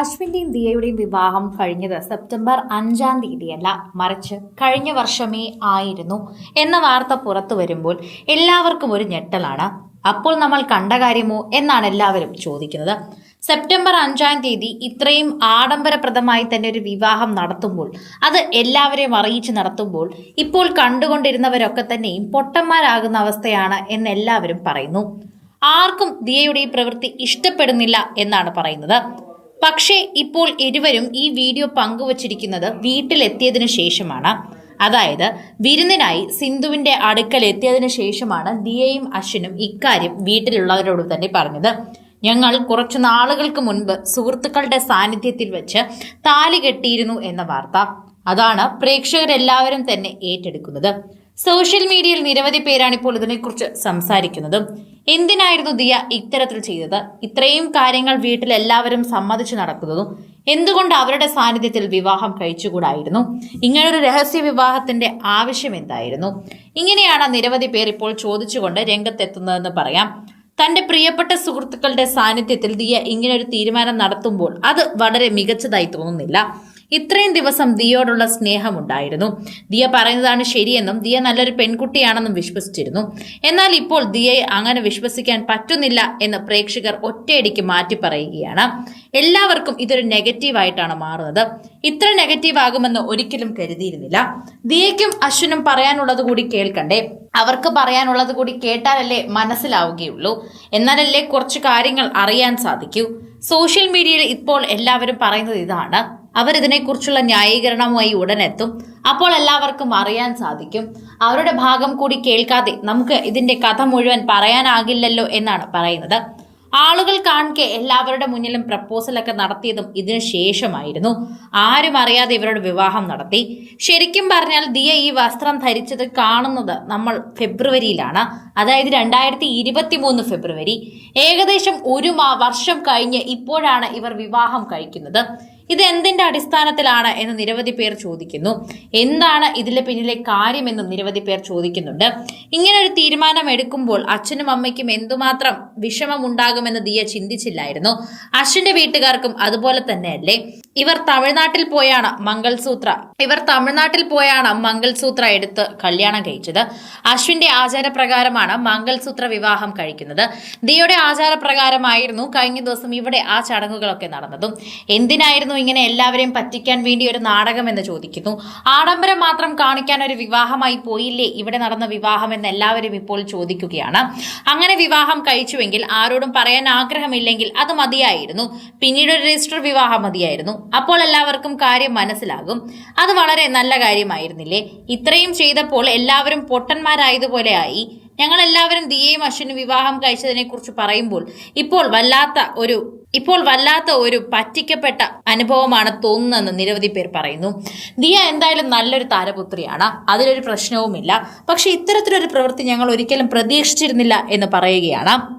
അശ്വിന്റെയും ദിയയുടെയും വിവാഹം കഴിഞ്ഞത് സെപ്റ്റംബർ അഞ്ചാം തീയതിയല്ല. മറിച്ച് കഴിഞ്ഞ വർഷമേ ആയിരുന്നു എന്ന വാർത്ത പുറത്തു വരുമ്പോൾ എല്ലാവർക്കും ഒരു ഞെട്ടലാണ്. അപ്പോൾ നമ്മൾ കണ്ട കാര്യമോ എന്നാണ് എല്ലാവരും ചോദിക്കുന്നത്. സെപ്റ്റംബർ അഞ്ചാം തീയതി ഇത്രയും ആഡംബരപ്രദമായി തന്നെ ഒരു വിവാഹം നടത്തുമ്പോൾ അത് എല്ലാവരെയും അറിയിച്ച് നടത്തുമ്പോൾ ഇപ്പോൾ കണ്ടുകൊണ്ടിരുന്നവരൊക്കെ തന്നെയും പൊട്ടന്മാരാകുന്ന അവസ്ഥയാണ് എന്ന് എല്ലാവരും പറയുന്നു. ആർക്കും ദിയയുടെ പ്രവൃത്തി ഇഷ്ടപ്പെടുന്നില്ല എന്നാണ് പറയുന്നത്. പക്ഷേ ഇപ്പോൾ ഇരുവരും ഈ വീഡിയോ പങ്കുവച്ചിരിക്കുന്നത് വീട്ടിലെത്തിയതിനു ശേഷമാണ്. അതായത് വിരുന്നിനായി സിന്ധുവിന്റെ അടുക്കൽ എത്തിയതിനു ശേഷമാണ് ദിയയും അശ്വിനും ഇക്കാര്യം വീട്ടിലുള്ളവരോട് തന്നെ പറഞ്ഞത്. ഞങ്ങൾ കുറച്ചു നാളുകൾക്ക് മുൻപ് സുഹൃത്തുക്കളുടെ സാന്നിധ്യത്തിൽ വെച്ച് താലി കെട്ടിയിരുന്നു എന്ന വാർത്ത. അതാണ് പ്രേക്ഷകരെല്ലാവരും തന്നെ ഏറ്റെടുക്കുന്നത്. സോഷ്യൽ മീഡിയയിൽ നിരവധി പേരാണ് ഇപ്പോൾ ഇതിനെക്കുറിച്ച് സംസാരിക്കുന്നതും. എന്തിനായിരുന്നു ദിയ ഇത്തരത്തിൽ ചെയ്തത്? ഇത്രയും കാര്യങ്ങൾ വീട്ടിൽ എല്ലാവരും സമ്മതിച്ചു നടക്കുന്നതും എന്തുകൊണ്ട് അവരുടെ സാന്നിധ്യത്തിൽ വിവാഹം കഴിച്ചുകൂടായിരുന്നു? ഇങ്ങനൊരു രഹസ്യ വിവാഹത്തിന്റെ ആവശ്യം എന്തായിരുന്നു? ഇങ്ങനെയാണ് നിരവധി പേർ ഇപ്പോൾ ചോദിച്ചുകൊണ്ട് രംഗത്തെത്തുന്നതെന്ന് പറയാം. തന്റെ പ്രിയപ്പെട്ട സുഹൃത്തുക്കളുടെ സാന്നിധ്യത്തിൽ ദിയ ഇങ്ങനൊരു തീരുമാനം നടത്തുമ്പോൾ അത് വളരെ മികച്ചതായി തോന്നുന്നില്ല. ഇത്രയും ദിവസം ദിയോടുള്ള സ്നേഹമുണ്ടായിരുന്നു. ദിയ പറയുന്നതാണ് ശരിയെന്നും ദിയ നല്ലൊരു പെൺകുട്ടിയാണെന്നും വിശ്വസിച്ചിരുന്നു. എന്നാൽ ഇപ്പോൾ ദിയയെ അങ്ങനെ വിശ്വസിക്കാൻ പറ്റുന്നില്ല എന്ന് പ്രേക്ഷകർ ഒറ്റയടിക്ക് മാറ്റി പറയുകയാണ്. എല്ലാവർക്കും ഇതൊരു നെഗറ്റീവായിട്ടാണ് മാറുന്നത്. ഇത്ര നെഗറ്റീവ് ആകുമെന്ന് ഒരിക്കലും കരുതിയിരുന്നില്ല. ദിയയ്ക്കും അശ്വിനും പറയാനുള്ളത് കൂടി കേൾക്കണ്ടേ? അവർക്ക് പറയാനുള്ളത് കൂടി കേട്ടാലല്ലേ മനസ്സിലാവുകയുള്ളൂ. എന്നാലല്ലേ കുറച്ച് കാര്യങ്ങൾ അറിയാൻ സാധിക്കൂ. സോഷ്യൽ മീഡിയയിൽ ഇപ്പോൾ എല്ലാവരും പറയുന്നത് ഇതാണ്. അവരിതിനെക്കുറിച്ചുള്ള ന്യായീകരണവുമായി ഉടനെത്തും. അപ്പോൾ എല്ലാവർക്കും അറിയാൻ സാധിക്കും. അവരുടെ ഭാഗം കൂടി കേൾക്കാതെ നമുക്ക് ഇതിന്റെ കഥ മുഴുവൻ പറയാനാകില്ലല്ലോ എന്നാണ് പറയുന്നത്. ആളുകൾ കാണിക്കെ എല്ലാവരുടെ മുന്നിലും പ്രപ്പോസലൊക്കെ നടത്തിയതും ഇതിനു ശേഷമായിരുന്നു. ആരും അറിയാതെ ഇവരുടെ വിവാഹം നടത്തി. ശരിക്കും പറഞ്ഞാൽ ദിയ ഈ വസ്ത്രം ധരിച്ചത് കാണുന്നത് നമ്മൾ ഫെബ്രുവരിയിലാണ്. അതായത് രണ്ടായിരത്തി ഇരുപത്തി മൂന്ന് ഫെബ്രുവരി. ഏകദേശം ഒരു വർഷം കഴിഞ്ഞ് ഇപ്പോഴാണ് ഇവർ വിവാഹം കഴിക്കുന്നത്. ഇത് എന്തിന്റെ അടിസ്ഥാനത്തിലാണ് എന്ന് നിരവധി പേർ ചോദിക്കുന്നു. എന്താണ് ഇതിന്റെ പിന്നിലെ കാര്യമെന്നും നിരവധി പേർ ചോദിക്കുന്നുണ്ട്. ഇങ്ങനെ ഒരു തീരുമാനം എടുക്കുമ്പോൾ അച്ഛനും അമ്മയ്ക്കും എന്തുമാത്രം വിഷമമുണ്ടാകുമെന്ന് ദിയ ചിന്തിച്ചില്ലായിരുന്നു. അശ്വിന്റെ വീട്ടുകാർക്കും അതുപോലെ തന്നെയല്ലേ? ഇവർ തമിഴ്നാട്ടിൽ പോയാണ് മംഗൾസൂത്ര. ഇവർ തമിഴ്നാട്ടിൽ പോയാണ് മംഗൾസൂത്ര എടുത്ത് കല്യാണം കഴിച്ചത്. അശ്വിന്റെ ആചാരപ്രകാരമാണ് മംഗൾസൂത്ര വിവാഹം കഴിക്കുന്നത്. ദിയുടെ ആചാരപ്രകാരമായിരുന്നു കഴിഞ്ഞ ദിവസം ഇവിടെ ആ ചടങ്ങുകളൊക്കെ നടന്നതും. എന്തിനായിരുന്നു ഇങ്ങനെ എല്ലാവരെയും പറ്റിക്കാൻ വേണ്ടി ഒരു നാടകം എന്ന് ചോദിക്കുന്നു. ആഡംബരം മാത്രം കാണിക്കാൻ ഒരു വിവാഹമായി പോയില്ലേ? ഇവിടെ നടന്ന വിവാഹം എന്ന് എല്ലാവരും ഇപ്പോൾ ചോദിക്കുകയാണ്. അങ്ങനെ വിവാഹം കഴിച്ചുവെങ്കിൽ ആരോടും പറയാൻ ആഗ്രഹമില്ലെങ്കിൽ അത് മതിയായിരുന്നു. പിന്നീട് ഒരു രജിസ്റ്റർ വിവാഹം മതിയായിരുന്നു. അപ്പോൾ എല്ലാവർക്കും കാര്യം മനസ്സിലാകും. അത് വളരെ നല്ല കാര്യമായിരുന്നില്ലേ? ഇത്രയും ചെയ്തപ്പോൾ എല്ലാവരും പൊട്ടന്മാരായതുപോലെ ആയി ഞങ്ങൾ എല്ലാവരും ദിയയും അശ്വിനും വിവാഹം കഴിച്ചതിനെ കുറിച്ച് പറയുമ്പോൾ ഇപ്പോൾ വല്ലാത്ത ഒരു ഇപ്പോൾ വല്ലാത്ത ഒരു പറ്റിക്കപ്പെട്ട അനുഭവമാണ് തോന്നുന്നതെന്ന് നിരവധി പേർ പറയുന്നു. ദിയ എന്തായാലും നല്ലൊരു താരപുത്രിയാണ്. അതിലൊരു പ്രശ്നവുമില്ല. പക്ഷെ ഇത്തരത്തിലൊരു പ്രവൃത്തി ഞങ്ങൾ ഒരിക്കലും പ്രതീക്ഷിച്ചിരുന്നില്ല എന്ന് പറയുകയാണ്.